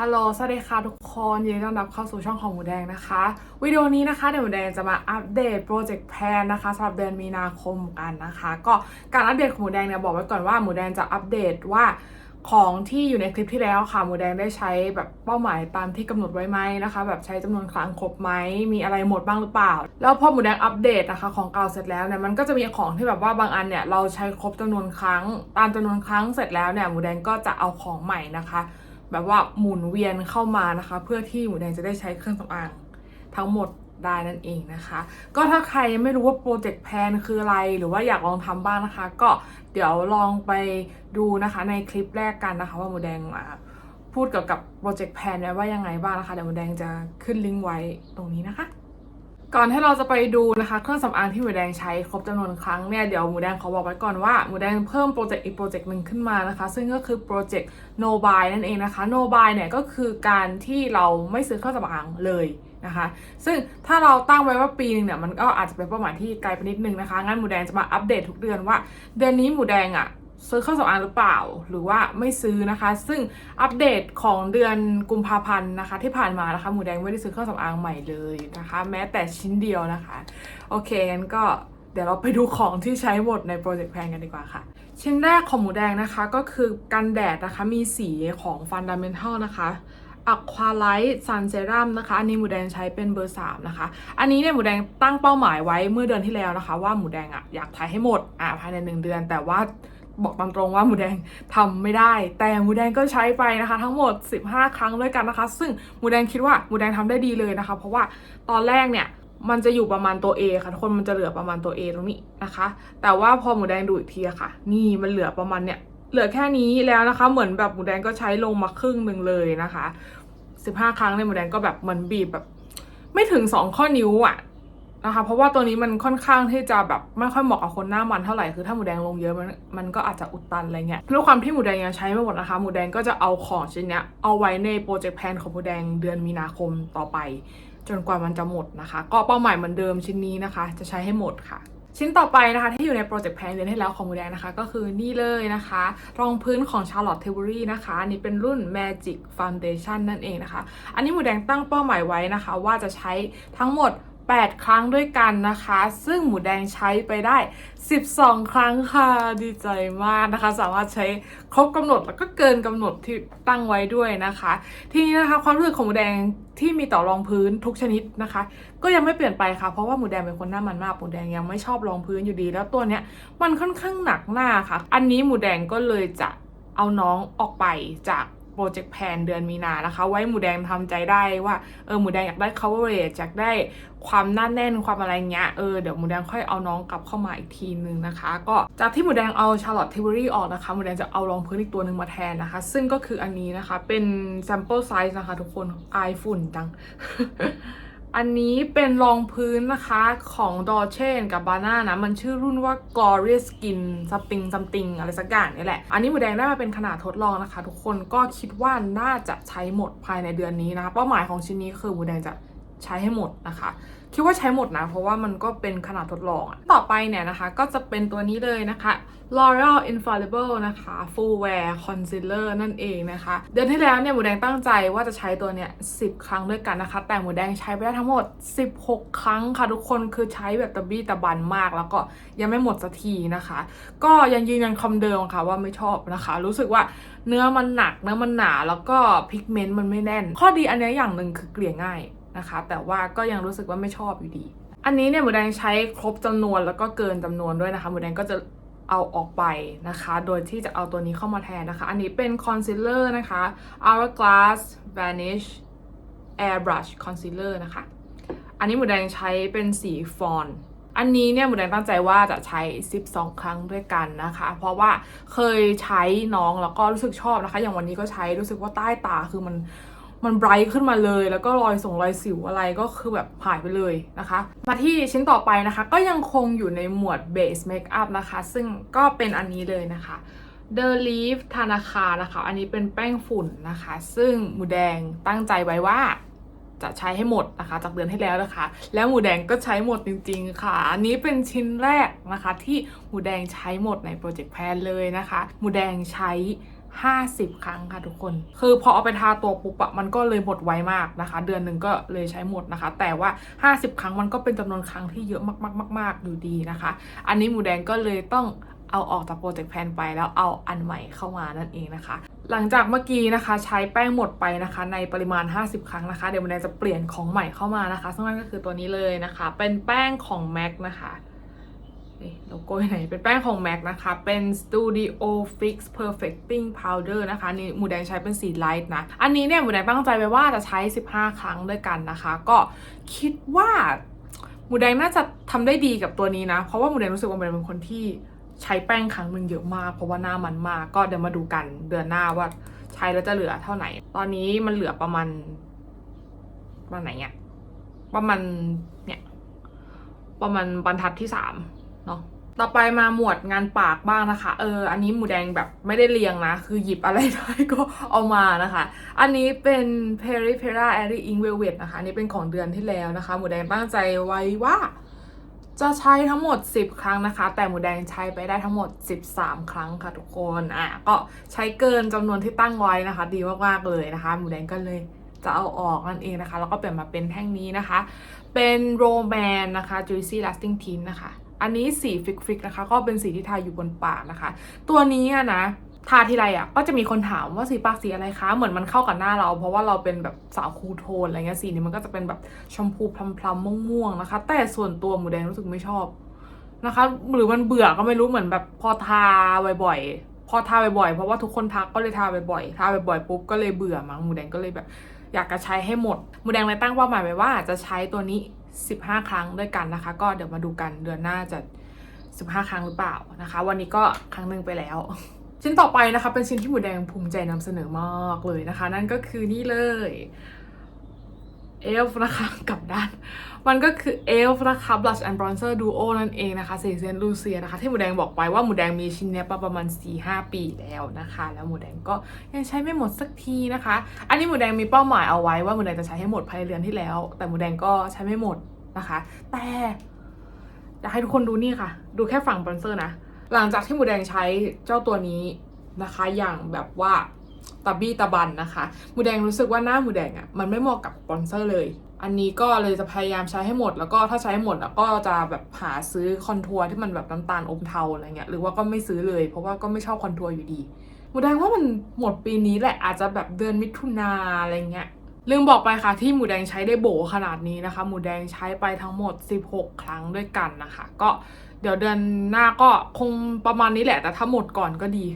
ฮัลโหล สวัสดีค่ะทุกคนยินดีต้อนรับเข้าสู่ช่องของหมูแดงนะคะ วิดีโอนี้นะคะเดี๋ยวหมูแดงจะมาอัปเดตโปรเจกต์แพลนนะคะสำหรับเดือนมีนาคมกันนะคะ ก็การอัปเดตของหมูแดงเนี่ยบอกไว้ก่อนว่าหมูแดงจะอัปเดตว่าของที่อยู่ในคลิปที่แล้วค่ะหมูแดงได้ใช้แบบเป้าหมายตามที่กำหนดไว้ไหมนะคะ แบบใช้จำนวนครั้งครบไหมมีอะไรหมดบ้างหรือเปล่า แล้วพอหมูแดงอัปเดตนะคะของเก่าเสร็จแล้วเนี่ยมันก็จะมีของที่แบบว่าบางอันเนี่ยเราใช้ครบจำนวนครั้ง ตามจำนวนครั้งเสร็จแล้วเนี่ยหมูแดงก็จะเอาของใหม่นะคะ แบบว่าหมุนเวียนเข้ามานะคะ เพื่อที่หมูแดงจะได้ใช้เครื่องสำอางทั้งหมดได้นั่นเองนะคะ ก็ถ้าใครยังไม่รู้ว่าโปรเจกต์แพนคืออะไร หรือว่าอยากลองทำบ้างนะคะ ก็เดี๋ยวลองไปดูนะคะในคลิปแรกกันนะคะ ว่าหมูแดงพูดเกี่ยวกับโปรเจกต์แพนไว้ว่ายังไงบ้างนะคะเดี๋ยวหมูแดงจะขึ้นลิงก์ไว้ตรงนี้นะคะ ก่อนที่เราจะไปดูนะคะเครื่องสำอางที่หมูแดงใช้ครบจำนวนครั้งเนี่ยเดี๋ยวหมูแดงขอบอกไว้ก่อนว่าหมูแดงเพิ่มโปรเจกต์อีกโปรเจกต์หนึ่งขึ้นมานะคะ ซึ่งก็คือโปรเจกต์ no buy นั่นเองนะคะ no buy เนี่ยก็คือการที่เราไม่ซื้อเครื่องสำอางเลยนะคะ ซึ่งถ้าเราตั้งไว้ว่าปีหนึงเนี่ยมันก็อาจจะเป็นเป้าหมายที่ไกลไปนิดนึงนะคะงั้นหมูแดงจะมาอัปเดตทุกเดือนว่า เดือนนี้หมูแดงอะ ซื้อเครื่องสำอางหรือเปล่า หรือว่าไม่ซื้อนะคะ ซึ่งอัปเดตของเดือนกุมภาพันธ์นะคะ ที่ผ่านมานะคะหมูแดงไม่ได้ซื้อเครื่องสำอางใหม่เลยนะคะ แม้แต่ชิ้นเดียวนะคะ โอเคงั้นก็เดี๋ยวเราไปดูของที่ใช้หมดในโปรเจกต์แพนกันดีกว่าค่ะ ชิ้นแรกของหมูแดงนะคะก็คือกันแดดนะคะมีสีของ Fundamental นะคะ Aqualite Sun Serum นะคะ อันนี้หมูแดงใช้เป็นเบอร์ 3 นะคะ อันนี้เนี่ยหมูแดงตั้งเป้าหมายไว้เมื่อเดือนที่แล้วนะคะ ว่าหมูแดงอะอยากใช้ให้หมดอะภายใน 1 เดือน แต่ว่า บอกตามตรงว่าหมูแดงทำไม่ได้ แต่หมูแดงก็ใช้ไปนะคะ ทั้งหมด 15 ครั้งด้วยกันนะคะ ซึ่งหมูแดงคิดว่าหมูแดงทำได้ดีเลยนะคะ เพราะว่าตอนแรกเนี่ยมันจะอยู่ประมาณตัว A ค่ะทุกคนมันจะเหลือประมาณตัว A ตรงนี้นะคะ แต่ว่าพอหมูแดงดูอีกทีอะค่ะ นี่มันเหลือประมาณเนี่ยเหลือแค่นี้แล้วนะคะ เหมือนแบบหมูแดงก็ใช้ลงมาครึ่งหนึ่งเลยนะคะ 15 ครั้งเนี่ยหมูแดงก็แบบเหมือนบีบแบบ ไม่ถึง 2 ข้อนิ้วอะ นะคะ เพราะว่าตัวนี้มันค่อนข้างที่จะแบบไม่ค่อยเหมาะกับคนหน้ามันเท่าไหร่คือถ้าหมูแดงลงเยอะมันมันก็อาจจะอุดตันอะไรเงี้ยด้วยความที่หมูแดงยังใช้ไม่หมดนะคะหมูแดงก็จะเอาของชิ้นเนี้ยเอาไว้ในโปรเจกต์แพนของหมูแดงเดือนมีนาคมต่อไป จนกว่ามันจะหมดนะคะ ก็เป้าหมายเหมือนเดิมชิ้นนี้นะคะ จะใช้ให้หมดค่ะชิ้นต่อไปนะคะที่อยู่ในโปรเจกต์แพนเดือนที่แล้วของหมูแดงนะคะ ก็คือนี่เลยนะคะ รองพื้นของ Charlotte Tilbury นะคะอันนี้เป็นรุ่น Magic Foundation นั่นเองนะคะ อันนี้หมูแดงตั้งเป้าหมายไว้นะคะ ว่าจะใช้ทั้งหมด 8 ครั้งด้วยกันนะคะ ซึ่งหมูแดงใช้ไปได้ 12 ครั้งค่ะดีใจมากนะคะ สามารถใช้ครบกำหนดแล้วก็เกินกำหนดที่ตั้งไว้ด้วยนะคะ ทีนี้นะคะความรู้สึกของหมูแดงที่มีต่อรองพื้นทุกชนิดนะคะ ก็ยังไม่เปลี่ยนไปค่ะ เพราะว่าหมูแดงเป็นคนหน้ามันมากหมูแดงยังไม่ชอบรองพื้นอยู่ดี แล้วตัวเนี้ยมันค่อนข้างหนักหน้าค่ะ อันนี้หมูแดงก็เลยจะเอาน้องออกไปจาก โปรเจกต์แผนเดือนมีนานะคะ ไว้หมูแดงทำใจได้ว่าเออหมูแดงอยากได้ coverage อยากได้ความน่าแน่นความอะไรเงี้ยเออเดี๋ยวหมูแดงค่อยเอาน้องกลับเข้ามาอีกทีนึงนะคะ ก็จากที่หมูแดงเอา Charlotte Tilbury ออกนะคะหมูแดงจะเอารองพื้นอีกตัวหนึ่งมาแทนนะคะ ซึ่งก็คืออันนี้นะคะเป็น sample size นะคะ ทุกคนอายฝุ่นจัง อันนี้เป็นรองพื้นนะคะของ d o r c h e กับบาน่านะ มันชื่อรุ่นว่า Glorious Skin something something อะไรสักอย่างนี่แหละ อันนี้หมูแดงได้มาเป็นขนาดทดลองนะคะ ทุกคนก็คิดว่าน่าจะใช้หมดภายในเดือนนี้นะคะ เป้าหมายของชิ้นนี้คือหมูแดงจะ ใช้ให้หมดนะคะ คิดว่าใช้หมดนะ เพราะว่ามันก็เป็นขนาดทดลองอะต่อไปเนี่ยนะคะ ก็จะเป็นตัวนี้เลยนะคะ L'Oreal Infallible นะคะ Full Wear Concealer นั่นเองนะคะ เดือนที่แล้วเนี่ยหมูแดงตั้งใจว่าจะใช้ตัวเนี้ย10 ครั้งด้วยกันนะคะ แต่หมูแดงใช้ไปได้ทั้งหมด 16 ครั้งค่ะทุกคนคือใช้แบบตะบี้ตะบันมาก แล้วก็ยังไม่หมดสักทีนะคะ ก็ยังยืนยันคำเดิมค่ะว่าไม่ชอบนะคะ รู้สึกว่าเนื้อมันหนักเนื้อมันหนาแล้วก็พิกเมนต์มันไม่แน่น ข้อดีอันเนี้ยอย่างหนึ่งคือเกลี่ยง่าย นะคะ แต่ว่าก็ยังรู้สึกว่าไม่ชอบอยู่ดี อันนี้เนี่ยหมูแดงใช้ครบจำนวนแล้วก็เกินจำนวนด้วยนะคะหมูแดงก็จะเอาออกไปนะคะ โดยที่จะเอาตัวนี้เข้ามาแทนนะคะ อันนี้เป็นคอนซีลเลอร์นะคะ Hourglass Vanish Airbrush Concealer นะคะ อันนี้หมูแดงใช้เป็นสีฟอนอันนี้เนี่ยหมูแดงตั้งใจว่าจะใช้ 12 ครั้งด้วยกันนะคะ เพราะว่าเคยใช้น้องแล้วก็รู้สึกชอบนะคะ อย่างวันนี้ก็ใช้รู้สึกว่าใต้ตาคือมัน มันไบรท์ขึ้นมาเลย แล้วก็รอยส่งรอยสิวอะไรก็คือแบบหายไปเลยนะคะ มาที่ชิ้นต่อไปนะคะ ก็ยังคงอยู่ในหมวดเบสเมคอัพนะคะ ซึ่งก็เป็นอันนี้เลยนะคะ The Leaf ธนาคารนะคะ อันนี้เป็นแป้งฝุ่นนะคะ ซึ่งหมูแดงตั้งใจไว้ว่าจะใช้ให้หมดนะคะ จากเดือนที่แล้วนะคะ แล้วหมูแดงก็ใช้หมดจริงๆค่ะ อันนี้เป็นชิ้นแรกนะคะ ที่หมูแดงใช้หมดในโปรเจกต์แพนเลยนะคะ หมูแดงใช้ 50 ครั้งค่ะทุกคน คือพอเอาไปทาตัวปุ๊บอะมันก็เลยหมดไวมากนะคะ เดือนหนึ่งก็เลยใช้หมดนะคะ แต่ว่า 50 ครั้งมันก็เป็นจำนวนครั้งที่เยอะมากๆๆๆอยู่ดีนะคะ อันนี้หมูแดงก็เลยต้องเอาออกจากโปรเจกต์แพนไปแล้วเอาอันใหม่เข้ามานั่นเองนะคะ หลังจากเมื่อกี้นะคะ ใช้แป้งหมดไปนะคะ ในปริมาณ 50 ครั้งนะคะ เดี๋ยวมูแดงจะเปลี่ยนของใหม่เข้ามานะคะ ซึ่งนั่นก็คือตัวนี้เลยนะคะ เป็นแป้งของ MAC นะคะ นี่โลโก้อยู่ไหน เป็นแป้งของ MAC นะคะ เป็น Studio Fix Perfecting Powder นะคะ นี่หมูแดงใช้เป็นสีไลท์นะ อันนี้เนี่ยหมูแดงตั้งใจไว้ว่าจะใช้ 15 ครั้งด้วยกันนะคะ ก็คิดว่าหมูแดงน่าจะทำได้ดีกับตัวนี้นะ เพราะว่าหมูแดงรู้สึกว่าหมูแดงเป็นคนที่ใช้แป้งครั้งหนึ่งเยอะมาก เพราะว่าหน้ามันมาก ก็เดี๋ยวมาดูกันเดือนหน้าว่าใช้แล้วจะเหลือเท่าไหร่ ตอนนี้มันเหลือประมาณประมาณไหนเนี่ยประมาณเนี่ยประมาณบรรทัดที่สาม เนาะต่อไปมาหมวดงานปากบ้างนะคะ เออ อันนี้หมูแดงแบบไม่ได้เรียงนะ คือหยิบอะไรได้ก็เอามานะคะ อันนี้เป็น Peri Pera a r y Ink Velvet นะคะ อันนี้เป็นของเดือนที่แล้วนะคะ หมูแดงตั้งใจไว้ว่า จะใช้ทั้งหมด 10 ครั้งนะคะ แต่หมูแดงใช้ไปได้ทั้งหมด 13 ครั้งค่ะทุกคน อะ ก็ใช้เกินจำนวนที่ตั้งไว้นะคะ ดีมากๆเลยนะคะ หมูแดงก็เลยจะเอาออกนั่นเองนะคะ แล้วก็เปลี่ยนมาเป็นแท่งนี้นะคะ เป็นโรแมนนะคะ Juicy Lasting Tint นะคะ อันนี้สีฟิกฟิกนะคะ ก็เป็นสีที่ทาอยู่บนปากนะคะ ตัวนี้อะนะทาทีไรอะก็จะมีคนถามว่าสีปากสีอะไรคะ เหมือนมันเข้ากับหน้าเรา เพราะว่าเราเป็นแบบสาวคูลโทนอะไรเงี้ยสีนี้มันก็จะเป็นแบบชมพูพลำๆม่วงๆนะคะ แต่ส่วนตัวหมูแดงรู้สึกไม่ชอบนะคะ หรือมันเบื่อก็ไม่รู้เหมือนแบบพอทาบ่อยๆพอทาบ่อยๆเพราะว่าทุกคนทักก็เลยทาบ่อยๆทาบ่อยๆปุ๊บก็เลยเบื่อมั้งหมูแดงก็เลยแบบ อยากจะใช้ให้หมดหมูแดงเลยตั้งเป้าหมายไว้ว่าจะใช้ตัวนี้ 15 ครั้งด้วยกันนะคะ ก็เดี๋ยวมาดูกันเดือนหน้าจะ 15 ครั้งหรือเปล่านะคะ วันนี้ก็ครั้งหนึ่งไปแล้ว ชิ้นต่อไปนะคะ เป็นชิ้นที่หมูแดงภูมิใจนำเสนอมากเลยนะคะ นั่นก็คือนี่เลย เอลฟ์นะคะกลับด้าน มันก็คือเอลฟ์นะคะ blush and bronzer duo นั่นเองนะคะสีเซนลูเซียนะคะ ที่หมูแดงบอกไปว่าหมูแดงมีชิ้นเนี้ประมาณ 4-5 ปีแล้วนะคะ แล้วหมูแดงก็ยังใช้ไม่หมดสักทีนะคะ อันนี้หมูแดงมีเป้าหมายเอาไว้ว่าหมูแดงจะใช้ให้หมดภายในเดือนที่แล้ว แต่หมูแดงก็ใช้ไม่หมดนะคะ แต่อยากให้ทุกคนดูนี่ค่ะ ดูแค่ฝั่งบรอนเซอร์นะ หลังจากที่หมูแดงใช้เจ้าตัวนี้นะคะ อย่างแบบว่า ตะบี้ตะบันนะคะ หมูแดงรู้สึกว่าหน้าหมูแดงอะ่ะมันไม่เหมาะกับบรอนเซอร์เลย อันนี้ก็เลยจะพยายามใช้ให้หมด แล้วก็ถ้าใช้หมดแล้วก็จะแบบหาซื้อคอนทัวร์ที่มันแบบน้ำตาลอมเทาอะไรเงี้ยหรือว่าก็ไม่ซื้อเลย เพราะว่าก็ไม่ชอบคอนทัวร์อยู่ดีหมูแดงว่ามันหมดปีนี้แหละอาจจะแบบเดือนมิถุนาอะไรเงี้ยลืมบอกไปค่ะที่หมูแดงใช้ได้โบขนาดนี้นะคะ หมูแดงใช้ไปทั้งหมด 16 ครั้งด้วยกันนะคะ ก็เดี๋ยวเดือนหน้าก็คงประมาณนี้แหละ แต่ถ้าหมดก่อนก็ดี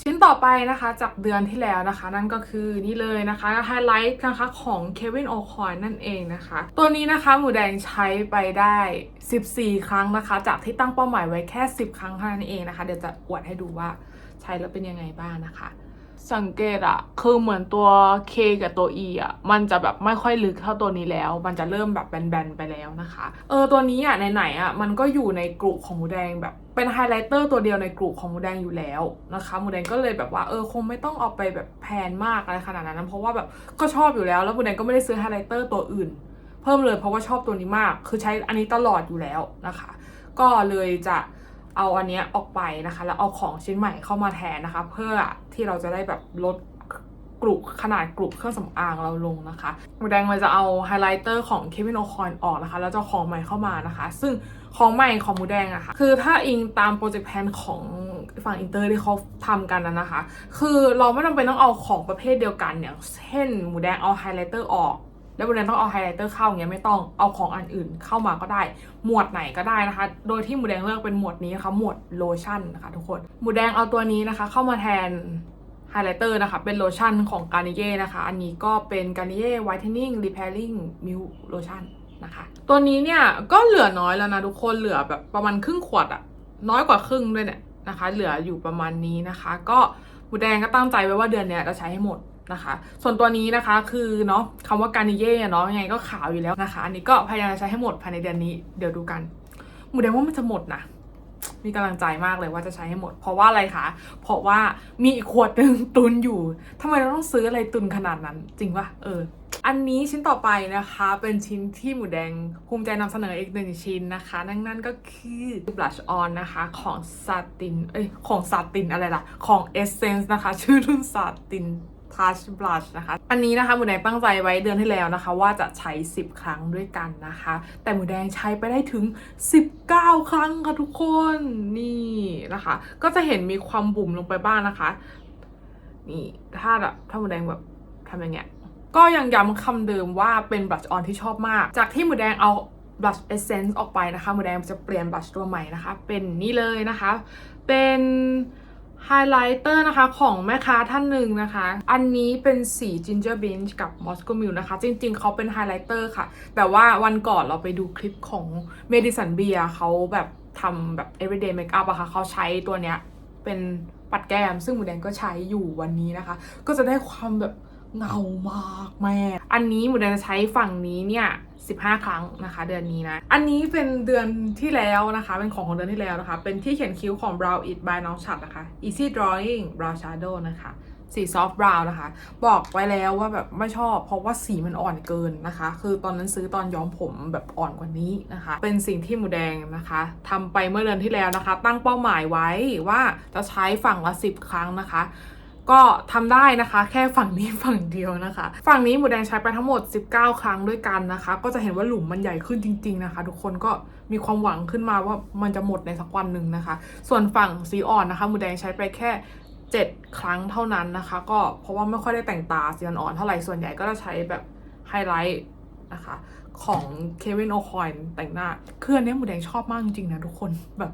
ชิ้นต่อไปนะคะจากเดือนที่แล้วนะคะ นั่นก็คือนี่เลยนะคะไฮไลท์นะคะของเควินโอคอยนั่นเองนะคะ ตัวนี้นะคะหมูแดงใช้ไปได้ 14 ครั้งนะคะ จากที่ตั้งเป้าหมายไว้แค่ 10 ครั้งเท่านั้นเองนะคะ เดี๋ยวจะอวดให้ดูว่าใช้แล้วเป็นยังไงบ้างนะคะ สังเกตอะคือเหมือนตัว K กับตัว E อะมันจะแบบไม่ค่อยลึกเท่าตัวนี้แล้ว มันจะเริ่มแบบแบนๆไปแล้วนะคะ เออตัวนี้อะไหนๆอะมันก็อยู่ในกลุ่มของหมูแดงแบบเป็นไฮไลท์เตอร์ตัวเดียวในกลุ่มของหมูแดงอยู่แล้วนะคะหมูแดงก็เลยแบบว่าเออคงไม่ต้องเอาไปแบบแพนมากอะไรขนาดนั้น เพราะว่าแบบก็ชอบอยู่แล้วแล้วหมูแดงก็ไม่ได้ซื้อไฮไลท์เตอร์ตัวอื่น เพิ่มเลยเพราะว่าชอบตัวนี้มาก คือใช้อันนี้ตลอดอยู่แล้วนะคะ ก็เลยจะ เอาอันเนี้ยออกไปนะคะ แล้วเอาของชิ้นใหม่เข้ามาแทนนะคะ เพื่อที่เราจะได้แบบลดกลุ่มขนาดกลุ่มเครื่องสำอางเราลงนะคะมูแดงเลยจะเอาไฮไลท์เตอร์ของ Kevin O'Coin ออกนะคะ แล้วจะของใหม่เข้ามานะคะ ซึ่งของใหม่ของมูแดงอะค่ะ คือถ้าอิงตามโปรเจกต์แพนของฝั่งอินเตอร์ที่เขาทำกันนะนะคะ คือเราไม่จำเป็นต้องเอาของประเภทเดียวกันอย่างเช่นหมูแดงเอาไฮไลท์เตอร์ออก แล้ววันนั้นต้องเอาไฮไลท์เตอร์เข้าอย่างเงี้ยไม่ต้องเอาของอันอื่นเข้ามาก็ได้ หมวดไหนก็ได้นะคะ โดยที่หมูแดงเลือกเป็นหมวดนี้นะคะหมวดโลชั่นนะคะทุกคนหมูแดงเอาตัวนี้นะคะ เข้ามาแทนไฮไลท์เตอร์นะคะ เป็นโลชั่นของการนิเย่นะคะ อันนี้ก็เป็นการนิเย่ไวท์เทนนิ่งรีเพลลิ่งมิวโลชั่นนะคะตัวนี้เนี่ยก็เหลือน้อยแล้วนะทุกคนเหลือแบบประมาณครึ่งขวดอะน้อยกว่าครึ่งด้วยเนี่ยนะคะ เหลืออยู่ประมาณนี้นะคะ ก็หมูแดงก็ตั้งใจไว้ว่าเดือนเนี้ยจะใช้ให้หมด นะคะ ส่วนตัวนี้นะคะคือเนาะคำว่าการนิเย่เนาะยังไงก็ขาวอยู่แล้วนะคะ อันนี้ก็พยายามจะใช้ให้หมดภายในเดือนนี้เดี๋ยวดูกันหมูแดงว่ามันจะหมดนะมีกำลังใจมากเลยว่าจะใช้ให้หมด เพราะว่าอะไรคะ เพราะว่ามีอีกขวดหนึ่งตุนอยู่ทำไมเราต้องซื้ออะไรตุนขนาดนั้น จริงปะเออ อันนี้ชิ้นต่อไปนะคะ เป็นชิ้นที่หมูแดงภูมิใจนำเสนออีกหนึ่งชิ้นนะคะ นั่นนั่นก็คือ blush on นะคะของ Satin เอ้ย ของ Satin อะไรล่ะ ของ Essence นะคะ ชื่อรุ่น Satin Touch Blush นะคะ อันนี้นะคะหมูแดงตั้งใจไว้เดือนที่แล้วนะคะ ว่าจะใช้ 10 ครั้งด้วยกันนะคะ แต่หมูแดงใช้ไปได้ถึง 19 ครั้งค่ะทุกคนนี่นะคะ ก็จะเห็นมีความบุ๋มลงไปบ้างนะคะ นี่ถ้าแบบถ้าหมูแดงแบบทำอย่างเงี้ยก็ยังย้ำคำเดิมว่าเป็นบลัชออนที่ชอบมาก จากที่หมูแดงเอาบลัชเอเซนส์ออกไปนะคะหมูแดงจะเปลี่ยนบลัชตัวใหม่นะคะ เป็นนี่เลยนะคะ เป็น ไฮไลท์เตอร์นะคะของแม่ค้าท่านหนึ่งนะคะ อันนี้เป็นสี Ginger Binge กับ Moscow Mule นะคะ จริงๆ เขาเป็นไฮไลท์เตอร์ค่ะ แต่ว่าวันก่อนเราไปดูคลิปของเมดิสันเบียเขาแบบทำแบบ everyday makeup อะค่ะ เขาใช้ตัวเนี้ยเป็นปัดแก้ม ซึ่งหมูแดงก็ใช้อยู่วันนี้นะคะ ก็จะได้ความแบบ เงามากแม่ อันนี้หมูแดงจะใช้ฝั่งนี้เนี่ย15 ครั้งนะคะ เดือนนี้นะ อันนี้เป็นเดือนที่แล้วนะคะ เป็นของของเดือนที่แล้วนะคะ เป็นที่เขียนคิ้วของ Brow It by น้องฉัดนะคะ Easy Drawing Brow Shadow นะคะสี soft brown นะคะ บอกไว้แล้วว่าแบบไม่ชอบเพราะว่าสีมันอ่อนเกินนะคะ คือตอนนั้นซื้อตอนย้อมผมแบบอ่อนกว่านี้นะคะ เป็นสิ่งที่หมูแดงนะคะทำไปเมื่อเดือนที่แล้วนะคะ ตั้งเป้าหมายไว้ว่าจะใช้ฝั่งละ 10 ครั้งนะคะ ก็ทำได้นะคะ แค่ฝั่งนี้ฝั่งเดียวนะคะ ฝั่งนี้หมูแดงใช้ไปทั้งหมด 19 ครั้งด้วยกันนะคะ ก็จะเห็นว่าหลุมมันใหญ่ขึ้นจริง ๆนะคะ ทุกคนก็มีความหวังขึ้นมาว่ามันจะหมดในสักวันหนึ่งนะคะ ส่วนฝั่งสีอ่อนนะคะหมูแดงใช้ไปแค่7 ครั้งเท่านั้นนะคะ ก็เพราะว่าไม่ค่อยได้แต่งตาสีอ่อนเท่าไหร่ส่วนใหญ่ก็จะใช้แบบไฮไลท์นะคะของเควินโอคอยแต่งหน้า เครื่องนี้หมูแดงชอบมากจริงๆนะทุกคนแบบ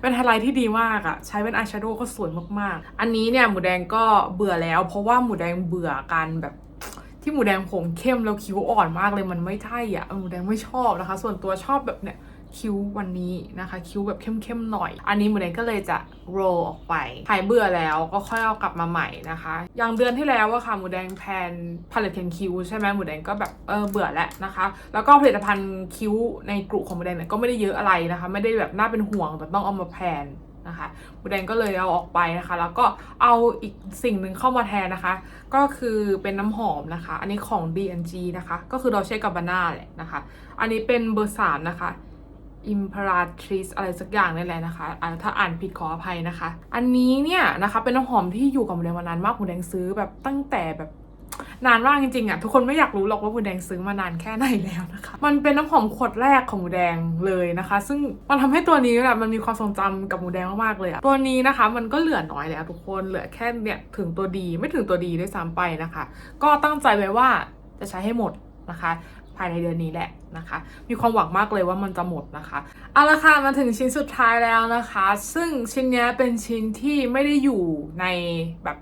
เป็นไฮไลท์ที่ดีมากอะใช้เป็นอายแชโดว์ก็สวยมากๆ อันนี้เนี่ยหมูแดงก็เบื่อแล้ว เพราะว่าหมูแดงเบื่อการแบบที่หมูแดงผมเข้มแล้วคิ้วอ่อนมากเลยมันไม่ใช่อะหมูแดงไม่ชอบนะคะ ส่วนตัวชอบแบบเนี่ยคิ้ววันนี้นะคะ คิ้วแบบเข้มๆหน่อย อันนี้หมูแดงก็เลยจะ โรออกไปหายเบื่อแล้วก็ค่อยเอากลับมาใหม่นะคะ อย่างเดือนที่แล้วอะค่ะหมูแดงแพนพาเลตเทนคิวใช่ไหมหมูแดงก็แบบเออเบื่อแล้วนะคะ แล้วก็ผลิตภัณฑ์คิ้วในกลุ่มของหมูแดงเนี่ยก็ไม่ได้เยอะอะไรนะคะ ไม่ได้แบบน่าเป็นห่วงแต่ต้องเอามาแพนนะคะหมูแดงก็เลยเอาออกไปนะคะ แล้วก็เอาอีกสิ่งหนึ่งเข้ามาแทนนะคะ ก็คือเป็นน้ำหอมนะคะ อันนี้ของ D&G นะคะ ก็คือ Dolce Gabbana แหละนะคะ อันนี้เป็นเบอร์สามนะคะ Imperatrice อะไรสักอย่างนี่แหละนะคะอ่าถ้าอ่านผิดขออภัยนะคะ อันนี้เนี่ยนะคะเป็นน้ำหอมที่อยู่กับหมูแดงมานานมากหมูแดงซื้อแบบตั้งแต่แบบนานมากจริงๆอะทุกคนไม่อยากรู้หรอกว่าหมูแดงซื้อมานานแค่ไหนแล้วนะคะ มันเป็นน้ำหอมขวดแรกของหมูแดงเลยนะคะ ซึ่งมันทำให้ตัวนี้แบบมันมีความทรงจำกับหมูแดงมากๆเลยอะตัวนี้นะคะ มันก็เหลือน้อยแล้วทุกคนเหลือแค่เนี่ยถึงตัวดีไม่ถึงตัวดีด้วยซ้ำไปนะคะ ก็ตั้งใจไว้ว่าจะใช้ให้หมดนะคะ ภายในเดือนนี้แหละ นะคะ มีความหวังมากเลยว่ามันจะหมดนะคะเอาละค่ะมาถึงชิ้นสุดท้ายแล้วนะคะ ซึ่งชิ้นนี้เป็นชิ้นที่ไม่ได้อยู่ในแบบ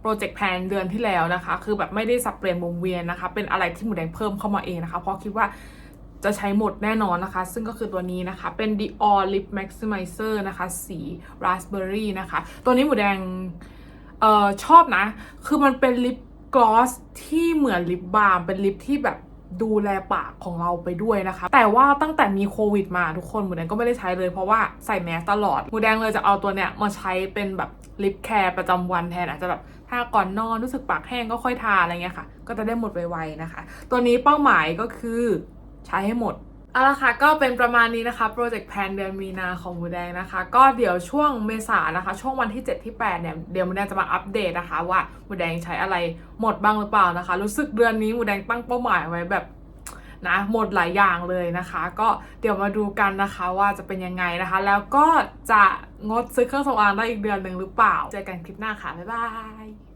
โปรเจกต์แพนเดือนที่แล้วนะคะ คือแบบไม่ได้สับเปลี่ยนวงเวียนนะคะ เป็นอะไรที่หมูแดงเพิ่มเข้ามาเองนะคะ เพราะคิดว่าจะใช้หมดแน่นอนนะคะ ซึ่งก็คือตัวนี้นะคะ เป็น Dior Lip Maximizer นะคะ สี Raspberry นะคะ ตัวนี้หมูแดงออชอบนะ คือมันเป็นลิปกลอสที่เหมือนลิปบาล์มเป็นลิปที่แบบ ดูแลปากของเราไปด้วยนะคะ แต่ว่าตั้งแต่มีโควิดมาทุกคนหมูแดงก็ไม่ได้ใช้เลยเพราะว่าใส่แมสตลอดหมูแดงเลยจะเอาตัวเนี้ยมาใช้เป็นแบบลิปแคร์ประจำวันแทนอาจจะแบบถ้าก่อนนอนรู้สึกปากแห้งก็ค่อยทาอะไรเงี้ยค่ะ ก็จะได้หมดไวๆนะคะ ตัวนี้เป้าหมายก็คือใช้ให้หมด เอาละค่ะก็เป็นประมาณนี้นะคะโปรเจกต์แพนเดือนมีนาของหมูแดงนะคะ ก็เดี๋ยวช่วงเมษานะคะ ช่วงวันที่ 7 ที่ 8 เนี่ย เดี๋ยวหมูแดงจะมาอัปเดตนะคะ ว่าหมูแดงใช้อะไรหมดบ้างหรือเปล่านะคะ รู้สึกเดือนนี้หมูแดงตั้งเป้าหมายไว้แบบนะหมดหลายอย่างเลยนะคะ ก็เดี๋ยวมาดูกันนะคะว่าจะเป็นยังไงนะคะ แล้วก็จะงดซื้อเครื่องสำอางได้อีกเดือนหนึ่งหรือเปล่า เจอกันคลิปหน้าค่ะ บ๊ายบาย